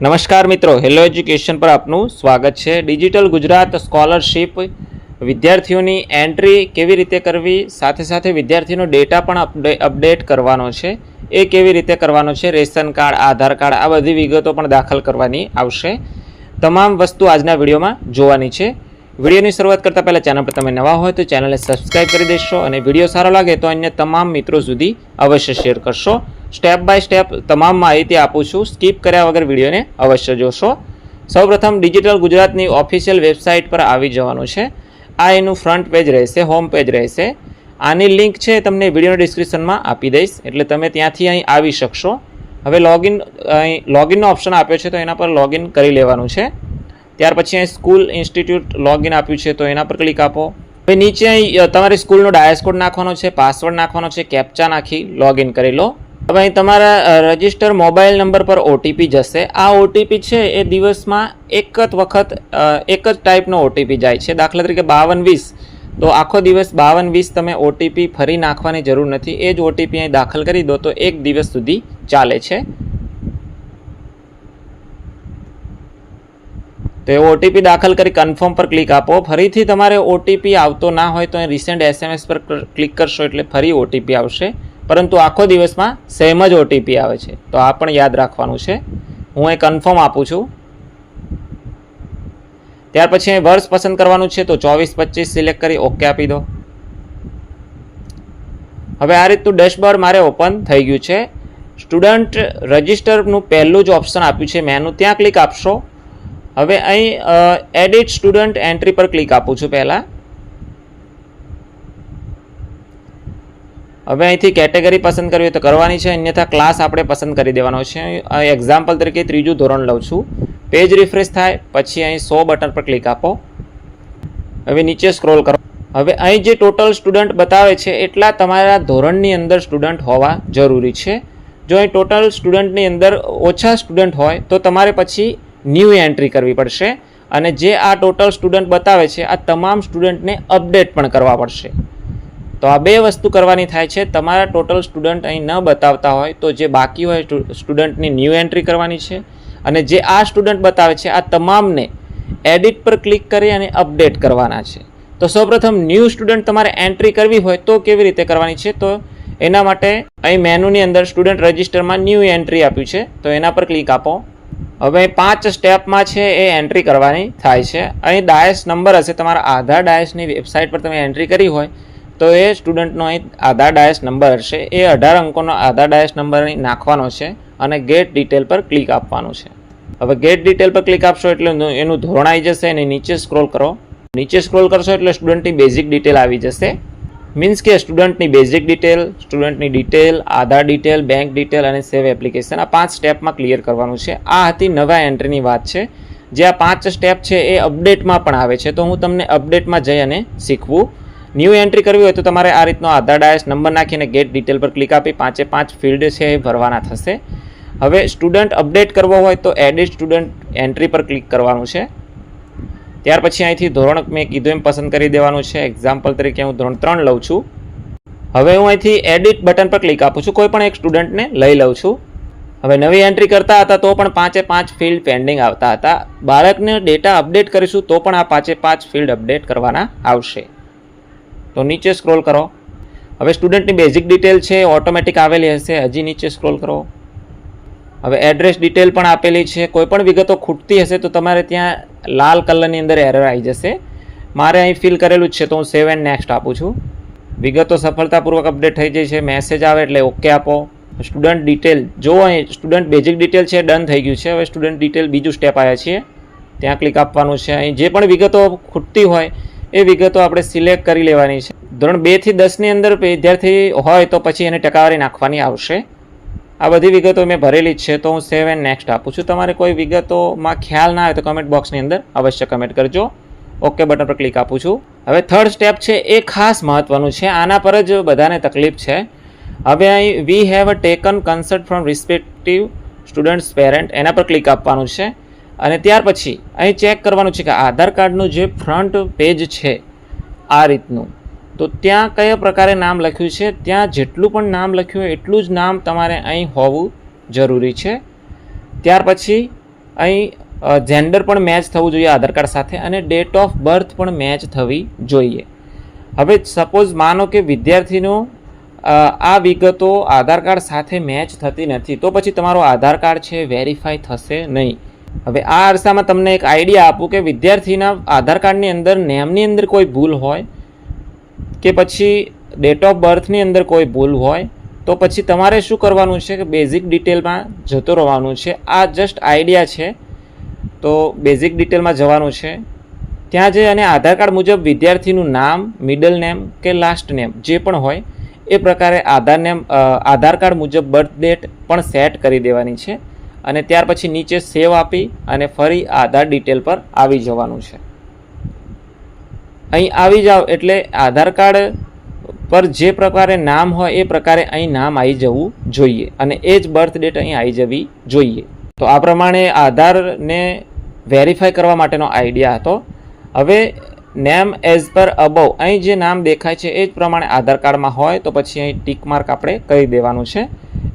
નમસ્કાર મિત્રો, hello education પર આપનું સ્વાગત છે. ડિજિટલ ગુજરાત સ્કોલરશિપ વિદ્યાર્થીઓની એન્ટ્રી કેવી રીતે કરવી, સાથે સાથે વિદ્યાર્થીનો ડેટા પણ અપડે, અપડેટ કરવાનો છે. એ કેવી રીતે કરવાનો છે, રેશન કાર્ડ, આધાર કાર્ડ, આ બધી વિગતો પણ દાખલ કરવાની આવશે. તમામ વસ્તુ આજના વિડીયોમાં જોવાની છે. વિડીયોની શરૂઆત કરતાં પહેલાં ચેનલ પર તમે નવા હોય તો ચેનલને સબસ્ક્રાઈબ કરી દેશો અને વીડિયો સારો લાગે તો અન્ય તમામ મિત્રો સુધી અવશ્ય શેર કરશો. સ્ટેપ બાય સ્ટેપ તમામ માહિતી આપું છું. સ્કીપ કર્યા વગર વિડીયોને અવશ્ય જોશો. સૌપ્રથમ ડિજિટલ ગુજરાતની ઓફિશિયલ વેબસાઇટ પર આવી જવાનું છે. આ એનું ફ્રન્ટ પેજ રહેશે, હોમ પેજ રહેશે. આની લિંક છે તમને વીડિયો ડિસ્ક્રિપ્શનમાં આપી દઈશ, એટલે તમે ત્યાંથી અહીં આવી શકશો. હવે લોગિન અહીં લોગિનનો ઓપ્શન આપ્યો છે તો એના પર લોગિન કરી લેવાનું છે. ત્યાર પછી અહીં સ્કૂલ ઇન્સ્ટિટ્યૂટ લોગિન આપ્યું છે તો એના પર ક્લિક આપો. હવે નીચે અહીં તમારી સ્કૂલનો ડાયસ કોડ નાખવાનો છે પાસવર્ડ નાખવાનો છે કેપ્ચા નાખી લોગિન કરી લો. હવે અહીં તમારા રજિસ્ટર મોબાઈલ નંબર પર ઓટીપી જશે. આ ઓટીપી છે એ દિવસમાં એક જ વખત એક જ ટાઈપનો ઓટીપી જાય છે. દાખલા તરીકે બાવન વીસ, તો આખો દિવસ બાવન વીસ તમે ઓટીપી ફરી નાખવાની જરૂર નથી. એ જ ઓટીપી અહીં દાખલ કરી દો તો એક દિવસ સુધી ચાલે છે. તો એ ઓટીપી દાખલ કરી કન્ફર્મ પર ક્લિક આપો. ફરીથી તમારે ઓટીપી આવતો ના હોય તો એ રિસેન્ટ એસએમએસ પર ક્લિક કરશો એટલે ફરી ઓટીપી આવશે. પરંતુ આખો દિવસમાં સેમ જ ઓટીપી આવે છે. તો આ પણ યાદ રાખવાનું છે. હું એ કન્ફર્મ આપું છું. ત્યાર પછી અહીં વર્ષ પસંદ કરવાનું છે, તો ચોવીસ પચીસ સિલેક્ટ કરી ઓકે આપી દો. હવે આ રીતનું ડેશબોર્ડ મારે ઓપન થઈ ગયું છે. સ્ટુડન્ટ રજિસ્ટરનું પહેલું જ ઓપ્શન આપ્યું છે. મેનુ ત્યાં ક્લિક આપશો. હવે અહીં એડિટ સ્ટુડન્ટ એન્ટ્રી પર ક્લિક આપું છું પહેલાં. હવે અહીંથી કેટેગરી પસંદ કરવી તો કરવાની છે, અન્યથા ક્લાસ આપણે પસંદ કરી દેવાનો છે. એક્ઝામ્પલ તરીકે ત્રીજું ધોરણ લઉં છું. પેજ રિફ્રેશ થાય, પછી અહીં સો બટન પર ક્લિક આપો. હવે નીચે સ્ક્રોલ કરો. હવે અહીં જે ટોટલ સ્ટુડન્ટ બતાવે છે, એટલા તમારા ધોરણની અંદર સ્ટુડન્ટ હોવા જરૂરી છે. જો અહીં ટોટલ સ્ટુડન્ટની અંદર ઓછા સ્ટુડન્ટ હોય, તો તમારે પછી ન્યૂ એન્ટ્રી કરવી પડશે. અને જે આ ટોટલ સ્ટુડન્ટ બતાવે છે, આ તમામ સ્ટુડન્ટને અપડેટ પણ કરવા પડશે. તો આ બે વસ્તુ કરવાની થાય છે. તમારા ટોટલ સ્ટુડન્ટ અહીં ન બતાવતા હોય તો જે બાકી હોય સ્ટુડન્ટની ન્યૂ એન્ટ્રી કરવાની છે અને જે આ સ્ટુડન્ટ બતાવે છે, આ તમામને એડિટ પર ક્લિક કરી અને અપડેટ કરવાના છે. તો સૌપ્રથમ ન્યૂ સ્ટુડન્ટ તમારે એન્ટ્રી કરવી હોય તો કેવી રીતે કરવાની છે? તો એના માટે અહીં મેનુની અંદર સ્ટુડન્ટ રજિસ્ટરમાં ન્યૂ એન્ટ્રી આપ્યું છે. તો એના પર ક્લિક આપો. હવે પાંચ સ્ટેપમાં છે એ એન્ટ્રી કરવાની થાય છે. અહીં ડાયસ નંબર હશે. તમારા આધાર ડાયસની વેબસાઇટ પર તમે એન્ટ્રી કરી હોય તો એ સ્ટુડન્ટનો અહીં આધાર ડાયસ નંબર હશે એ અઢાર અંકોનો આધાર ડાયસ નંબર અહીં નાખવાનો છે અને ગેટ ડિટેલ પર ક્લિક આપવાનું છે. હવે ગેટ ડિટેલ પર ક્લિક આપશો એટલે એનું- ધોરણ આવી જશે અને નીચે સ્ક્રોલ કરો. નીચે સ્ક્રોલ કરશો એટલે સ્ટુડન્ટની બેઝિક ડિટેલ આવી જશે. મીન્સ કે સ્ટુડન્ટની basic detail સ્ટુડન્ટની detail Aadhaar detail bank detail અને સેવ એપ્લિકેશન આ પાંચ સ્ટેપમાં ક્લિયર કરવાનું છે. આ હતી નવા એન્ટ્રીની વાત છે. જે આ પાંચ સ્ટેપ છે એ અપડેટમાં પણ આવે છે. તો હું તમને અપડેટમાં જઈ અને શીખવું. ન્યૂ એન્ટ્રી કરવી હોય તો તમારે આ રીતનો આધાર ડાયસ, નંબર નાખીને ગેટ ડિટેલ પર ક્લિક આપી પાંચે પાંચ ફિલ્ડ છે એ ભરવાના થશે. હવે સ્ટુડન્ટ અપડેટ કરવો હોય તો એડિટ સ્ટુડન્ટ એન્ટ્રી પર ક્લિક કરવાનું છે. ત્યાર પછી અહીંથી ધોરણ મેં કીધું એમ પસંદ કરી દેવાનું છે. એક્ઝામ્પલ તરીકે હું ધોરણ ત્રણ લઉં છું. હવે હું અહીંથી એડિટ બટન પર ક્લિક આપું છું. કોઈ પણ એક સ્ટુડન્ટને લઈ લઉં છું. હવે નવી એન્ટ્રી કરતા હતા તો પણ પાંચે પાંચ ફિલ્ડ પેન્ડિંગ આવતા હતા. બાળકને ડેટા અપડેટ કરીશું તો પણ આ પાંચે પાંચ ફિલ્ડ અપડેટ કરવાના આવશે. તો નીચે સ્ક્રોલ કરો. હવે સ્ટુડન્ટની બેઝિક ડિટેલ છે ઓટોમેટિક આવેલી હશે. હજી નીચે સ્ક્રોલ કરો. હવે એડ્રેસ ડિટેલ પણ આપેલી છે. કોઈપણ વિગતો ખૂટતી હશે તો તમારે ત્યાં લાલ કલરની અંદર એરર આવી જશે. મારે અહીં ફિલ કરેલું જ છે તો હું સેવ એન્ડ નેક્સ્ટ આપું છું. વિગતો સફળતાપૂર્વક અપડેટ થઈ જાય છે. મેસેજ આવે એટલે ઓકે આપો. સ્ટુડન્ટ ડિટેલ જો અહીં સ્ટુડન્ટ બેઝિક ડિટેલ છે ડન થઈ ગયું છે. હવે સ્ટુડન્ટ ડિટેલ બીજું સ્ટેપ આવ્યા છીએ. ત્યાં ક્લિક આપવાનું છે. અહીં જે પણ વિગતો ખૂટતી હોય એ વિગતો આપણે સિલેક્ટ કરી લેવાની છે. ધોરણ બેથી દસની અંદર વિદ્યાર્થી હોય તો પછી એને ટકાવારી નાખવાની આવશે. આ બધી વિગતો મેં ભરેલી જ છે, તો હું સેવ નેક્સ્ટ આપું છું. તમારે કોઈ વિગતોમાં ખ્યાલ ના આવે તો કમેન્ટ બોક્સની અંદર અવશ્ય કમેન્ટ કરજો. ઓકે બટન પર ક્લિક આપું છું. હવે થર્ડ સ્ટેપ છે, એ ખાસ મહત્વનું છે. આના પર જ બધાને તકલીફ છે. હવે અહીં we have taken consent from respective students parent એના પર ક્લિક આપવાનું છે. અને ત્યાર પછી અહીં ચેક કરવાનું છે કે આધાર કાર્ડનું જે ફ્રન્ટ પેજ છે, આ રીતનું. તો ત્યાં કયા પ્રકારે નામ લખ્યું છે? ત્યાં જેટલું પણ નામ લખ્યું હોય એટલું જ નામ તમારે અહીં હોવું જરૂરી છે. ત્યાર પછી અહીં જેન્ડર પણ મેચ થવું જોઈએ આધાર કાર્ડ સાથે અને ડેટ ઓફ બર્થ પણ મેચ થવી જોઈએ. હવે સપોઝ માનો કે વિદ્યાર્થીનું આ વિગતો આધાર કાર્ડ સાથે મેચ થતી નથી, તો પછી તમારો આધાર કાર્ડ છે વેરીફાઈ થશે નહીં. હવે આ અરસામાં તમને એક આઈડિયા આપું કે વિદ્યાર્થીના આધાર કાર્ડની અંદર નેમની અંદર કોઈ ભૂલ હોય કે પછી ડેટ ઓફ બર્થની અંદર કોઈ ભૂલ હોય, તો પછી તમારે શું કરવાનું છે કે બેઝિક ડિટેલમાં જતો રહેવાનું છે. આ જસ્ટ આઈડિયા છે. તો બેઝિક ડિટેલમાં જવાનું છે. ત્યાં જઈ અને આધાર કાર્ડ મુજબ વિદ્યાર્થીનું નામ મિડલ નેમ કે લાસ્ટ નેમ જે પણ હોય, એ પ્રકારે આધાર નેમ આધાર કાર્ડ મુજબ બર્થ ડેટ પણ સેટ કરી દેવાની છે. અને ત્યાર પછી નીચે સેવ આપી અને ફરી આધાર ડિટેલ પર આવી જવાનું છે. અહીં આવી જાઓ એટલે આધાર કાર્ડ પર જે પ્રકારે નામ હોય એ પ્રકારે અહીં નામ આવી જવું જોઈએ અને એ જ બર્થ ડેટ અહીં આવી જવી જોઈએ. તો આ પ્રમાણે આધારને વેરીફાઈ કરવા માટેનો આઈડિયા હતો. હવે નેમ એઝ પર અબવ અહીં જે નામ દેખાય છે એ જ પ્રમાણે આધાર કાર્ડમાં હોય તો પછી અહીં ટીક માર્ક આપણે કરી દેવાનું છે.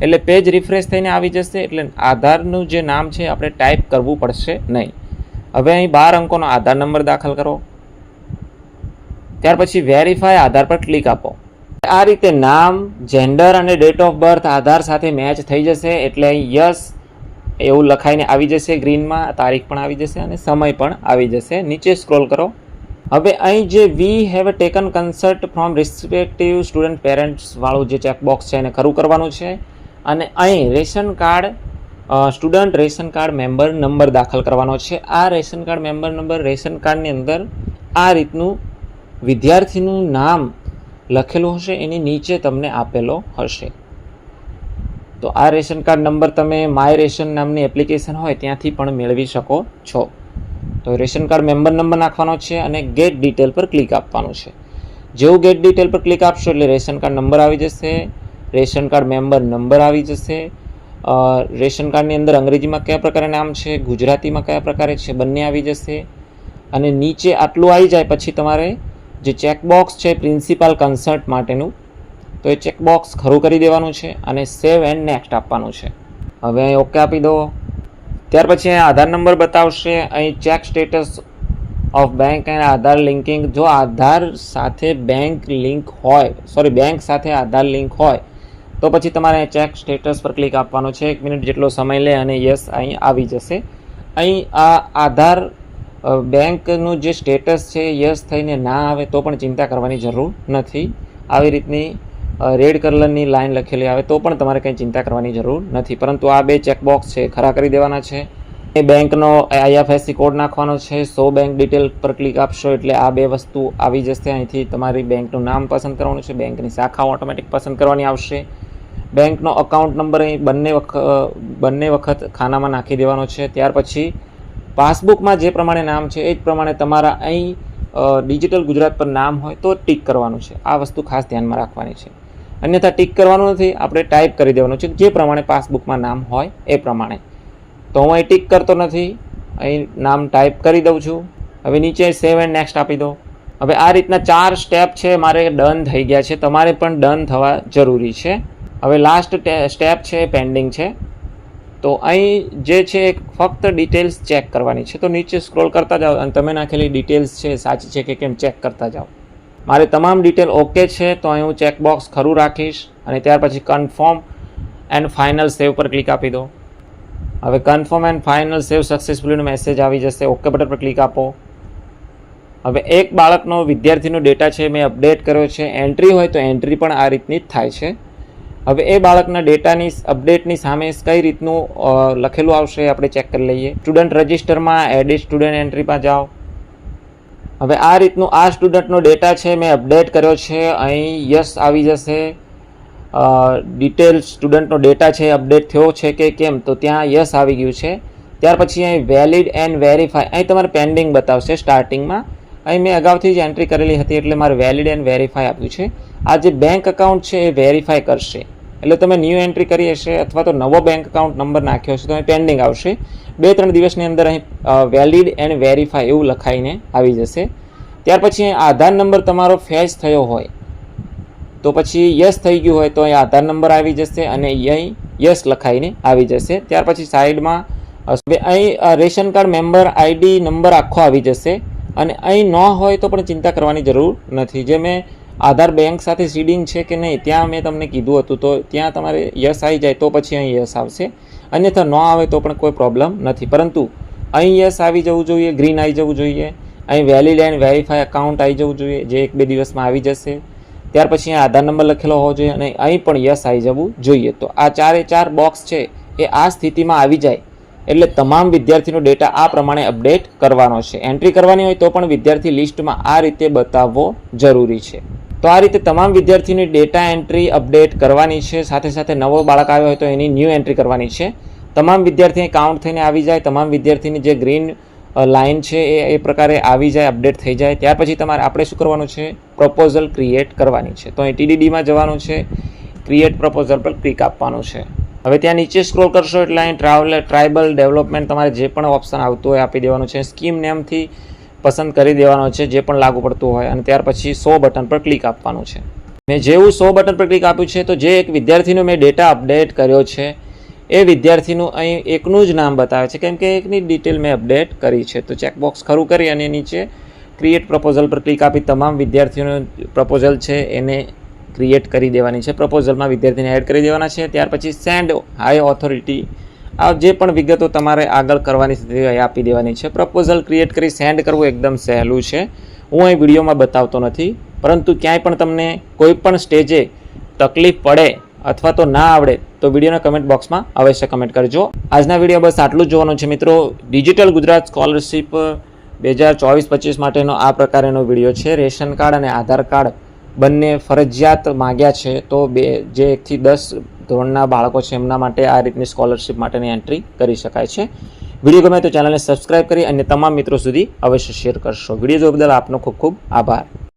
એટલે પેજ રિફ્રેશ થઈને આવી જશે એટલે આધારનું જે નામ છે આપણે ટાઈપ કરવું પડશે નહીં. હવે અહીં બાર અંકોનો આધાર નંબર દાખલ કરો. ત્યાર પછી વેરીફાય આધાર પર ક્લિક આપો. આ રીતે નામ જેન્ડર અને ડેટ ઓફ બર્થ આધાર સાથે મેચ થઈ જશે એટલે અહીં યસ એવું લખાઈને આવી જશે ગ્રીનમાં તારીખ પણ આવી જશે અને સમય પણ આવી જશે. નીચે સ્ક્રોલ કરો. હવે અહીં જે we have taken consent from respective student parents વાળું જે ચેકબોક્સ છે એને ખરું કરવાનું છે. અને અહીં ration card student ration card member number દાખલ કરવાનો છે. આ ration card member number ration કાર્ડની અંદર આ રીતનું વિદ્યાર્થીનું નામ લખેલું હશે, એની નીચે તમને આપેલો હશે. તો આ રેશન કાર્ડ નંબર તમે માય રેશન નામની એપ્લિકેશન હોય ત્યાંથી પણ મેળવી શકો છો. તો રેશન કાર્ડ મેમ્બર નંબર નાખવાનો છે અને ગેટ ડિટેલ પર ક્લિક આપવાનું છે. જેવું ગેટ ડિટેલ પર ક્લિક આપશો એટલે રેશન કાર્ડ નંબર આવી જશે. રેશન કાર્ડ મેમ્બર નંબર આવી જશે. રેશન કાર્ડની અંદર અંગ્રેજીમાં કયા પ્રકારે નામ છે, ગુજરાતીમાં કયા પ્રકારે છે, બંને આવી જશે. અને નીચે આટલું આવી જાય પછી તમારે જે ચેકબોક્સ છે પ્રિન્સિપાલ કન્સર્ટ માટેનું, તો એ ચેકબોક્સ ખરું કરી દેવાનું છે અને સેવ એન્ડ નેક્સ્ટ આપવાનું છે. હવે અહીં ઓકે આપી દો. ત્યાર પછી અહીં આધાર નંબર બતાવશે. અહીં check status of bank and Aadhaar linking. જો આધાર સાથે બેંક લિંક હોય, સોરી, બેંક સાથે આધાર લિંક હોય તો પછી તમારે ચેક સ્ટેટસ પર ક્લિક આપવાનો છે. એક મિનિટ જેટલો સમય લે અને યસ અહીં આવી જશે. અહીં આ આધાર બેંકનું જે સ્ટેટસ છે યસ થઈને ના આવે તો પણ ચિંતા કરવાની જરૂર નથી. આવી રીતની રેડ કલરની લાઈન લખેલી આવે તો પણ તમારે કંઈ ચિંતા કરવાની જરૂર નથી. પરંતુ આ બે ચેકબોક્સ છે, ખરા કરી દેવાના છે. એ બેંકનો આઈએફએસસી કોડ નાખવાનો છે. સો બેંક ડિટેલ પર ક્લિક આપશો એટલે આ બે વસ્તુ આવી જશે. અહીંથી તમારી બેંકનું નામ પસંદ કરવાનું છે. બેંકની શાખા ઓટોમેટિક પસંદ કરવાની આવશે. બેંકનો અકાઉન્ટ નંબર અહીં બંને વખત બંને વખત ખાનામાં નાખી દેવાનો છે. ત્યાર પછી પાસબુકમાં જે પ્રમાણે નામ છે, એ જ પ્રમાણે તમારા અહીં ડિજિટલ ગુજરાત પર નામ હોય તો ટીક કરવાનું છે. આ વસ્તુ ખાસ ધ્યાનમાં રાખવાની છે. અન્યથા ટીક કરવાનું નથી, આપણે ટાઈપ કરી દેવાનું છે જે પ્રમાણે પાસબુકમાં નામ હોય એ પ્રમાણે. તો હું અહીં ટીક કરતો નથી, અહીં નામ ટાઈપ કરી દઉં છું. હવે નીચે સેવ એન્ડ નેક્સ્ટ આપી દો. હવે આ રીતના ચાર સ્ટેપ છે, મારે ડન થઈ ગયા છે. તમારે પણ ડન થવા જરૂરી છે. હવે લાસ્ટ સ્ટેપ છે પેન્ડિંગ છે. તો અહીં જે છે ફક્ત ડિટેલ્સ ચેક કરવાની છે. તો નીચે સ્ક્રોલ કરતા જાઓ અને તમે નાખેલી ડિટેલ્સ છે, સાચી છે કે કેમ ચેક કરતા જાઓ. મારે તમામ ડિટેલ ઓકે છે, તો અહીં હું ચેકબોક્સ ખરું રાખીશ અને ત્યાર પછી કન્ફર્મ એન્ડ ફાઇનલ સેવ પર ક્લિક આપી દો. હવે કન્ફર્મ એન્ડ ફાઇનલ સેવ સક્સેસફુલીનો મેસેજ આવી જશે. ઓકે બટન પર ક્લિક આપો. હવે એક બાળકનો વિદ્યાર્થીનો ડેટા છે, મેં અપડેટ કર્યો છે. એન્ટ્રી હોય તો એન્ટ્રી પણ આ રીતની જ થાય છે. હવે એ બાળકના ડેટાની અપડેટની સામે કઈ રીતનું લખેલું આવશે આપણે ચેક કરી લઈએ. સ્ટુડન્ટ રજિસ્ટરમાં એડિટ સ્ટુડન્ટ એન્ટ્રીમાં જાઓ. હવે આ રીતનું, આ સ્ટુડન્ટનો ડેટા છે, મેં અપડેટ કર્યો છે, અહીં યસ આવી જશે. ડિટેલ સ્ટુડન્ટનો ડેટા છે, અપડેટ થયો છે કે કેમ? તો ત્યાં યસ આવી ગયું છે. ત્યાર પછી અહીં વેલિડ એન્ડ વેરીફાય, અહીં તમારે પેન્ડિંગ બતાવશે સ્ટાર્ટિંગમાં. અહીં મેં અગાઉથી જ એન્ટ્રી કરેલી હતી એટલે મારે વેલિડ એન્ડ વેરીફાય આપ્યું છે. આ જે બેંક એકાઉન્ટ છે, એ વેરીફાય કરશે. એટલે તમે ન્યૂ એન્ટ્રી કરી હશે અથવા તો નવો બેંક એકાઉન્ટ નંબર નાખ્યો હશે તો અહીં પેન્ડિંગ આવશે. બે ત્રણ દિવસની અંદર અહીં વેલિડ એન્ડ વેરીફાય એવું લખાઈને આવી જશે. ત્યાર પછી આધાર નંબર તમારો ફેચ થયો હોય, તો પછી યસ થઈ ગયું હોય તો અહીં આધાર નંબર આવી જશે અને અહીં યસ લખાઈને આવી જશે. ત્યાર પછી સાઈડમાં અહીં ration card member ID number આખો આવી જશે અને અહીં ન હોય તો પણ ચિંતા કરવાની જરૂર નથી. જે મેં આધાર બેંક સાથે સીડિંગ છે કે નહીં, ત્યાં મેં તમને કીધું હતું. તો ત્યાં તમારે યસ આવી જાય તો પછી અહીં યસ આવશે. અન્યથા ન આવે તો પણ કોઈ પ્રોબ્લેમ નથી. પરંતુ અહીં યસ આવી જવું જોઈએ, ગ્રીન આવી જવું જોઈએ. અહીં વેલિડ એન્ડ વેરીફાઈ અકાઉન્ટ આવી જવું જોઈએ, જે એક બે દિવસમાં આવી જશે. ત્યાર પછી અહીં આધાર નંબર લખેલો હોવો જોઈએ અને અહીં પણ યસ આવી જવું જોઈએ. તો આ ચારે ચાર બોક્સ છે એ આ સ્થિતિમાં આવી જાય. એટલે તમામ વિદ્યાર્થીનો ડેટા આ પ્રમાણે અપડેટ કરવાનો છે. એન્ટ્રી કરવાની હોય તો પણ વિદ્યાર્થી લિસ્ટમાં આ રીતે બતાવવો જરૂરી છે. તો આ રીતે તમામ વિદ્યાર્થીની ડેટા એન્ટ્રી અપડેટ કરવાની છે. સાથે સાથે નવો બાળક આવ્યો હોય તો એની ન્યૂ એન્ટ્રી કરવાની છે. તમામ વિદ્યાર્થીને કાઉન્ટ થઈને આવી જાય. તમામ વિદ્યાર્થીની જે ગ્રીન લાઇન છે એ એ પ્રકારે આવી જાય અપડેટ થઈ જાય. ત્યાર પછી તમારે આપણે શું કરવાનું છે? પ્રપોઝલ ક્રિએટ કરવાની છે. તો અહીં ટીડીડીમાં જવાનું છે. ક્રિએટ પ્રપોઝલ પર ક્લિક આપવાનું છે. હવે ત્યાં નીચે સ્ક્રોલ કરશો એટલે અહીં ટ્રાવેલ ટ્રાઇબલ ડેવલપમેન્ટ તમારે જે પણ ઓપ્શન આવતું હોય આપી દેવાનું છે. સ્કીમ નેમથી પસંદ કરી દેવાનો છે જે પણ લાગુ પડતું હોય અને ત્યાર પછી સો બટન પર ક્લિક આપવાનું છે. મેં જેવું સો બટન પર ક્લિક આપ્યું છે તો જે એક વિદ્યાર્થીનો મેં ડેટા અપડેટ કર્યો છે, એ વિદ્યાર્થીનું અહીં એકનું જ નામ બતાવે છે. કેમ કે એકની ડિટેલ મેં અપડેટ કરી છે. તો ચેકબોક્સ ખરું કરી અને નીચે ક્રિએટ પ્રપોઝલ પર ક્લિક આપી તમામ વિદ્યાર્થીઓનું પ્રપોઝલ છે એને ક્રિએટ કરી દેવાની છે. પ્રપોઝલમાં વિદ્યાર્થીને એડ કરી દેવાના છે. ત્યાર પછી સેન્ડ હાઈ ઓથોરિટી આ જે પણ વિગતો તમારે આગળ કરવાની સ્થિતિ આપી દેવાની છે. પ્રપોઝલ ક્રિએટ કરી સેન્ડ કરવું એકદમ સહેલું છે. હું અહીં વિડીયોમાં બતાવતો નથી, પરંતુ ક્યાંય પણ તમને કોઈ પણ સ્ટેજે તકલીફ પડે અથવા તો ના આવડે, તો વિડીયોના કમેન્ટ બોક્સમાં અવશ્ય કમેન્ટ કરજો. આજના વીડિયો બસ આટલું જ જોવાનું છે મિત્રો. ડિજિટલ ગુજરાત સ્કોલરશિપ બે હજાર ચોવીસ પચીસ માટેનો આ પ્રકારનો વીડિયો છે. રેશન કાર્ડ અને આધાર કાર્ડ બંને ફરજિયાત માગ્યા છે. તો બે, જે એકથી દસ ધોરણના બાળકો છે એમના માટે આ રીતની સ્કોલરશિપ માટેની એન્ટ્રી કરી શકાય છે. વીડિયો ગમે તો ચેનલને સબસ્ક્રાઇબ કરી અને તમામ મિત્રો સુધી અવશ્ય શેર કરશો. વીડિયો જોવા બદલ આપનો ખૂબ ખૂબ આભાર.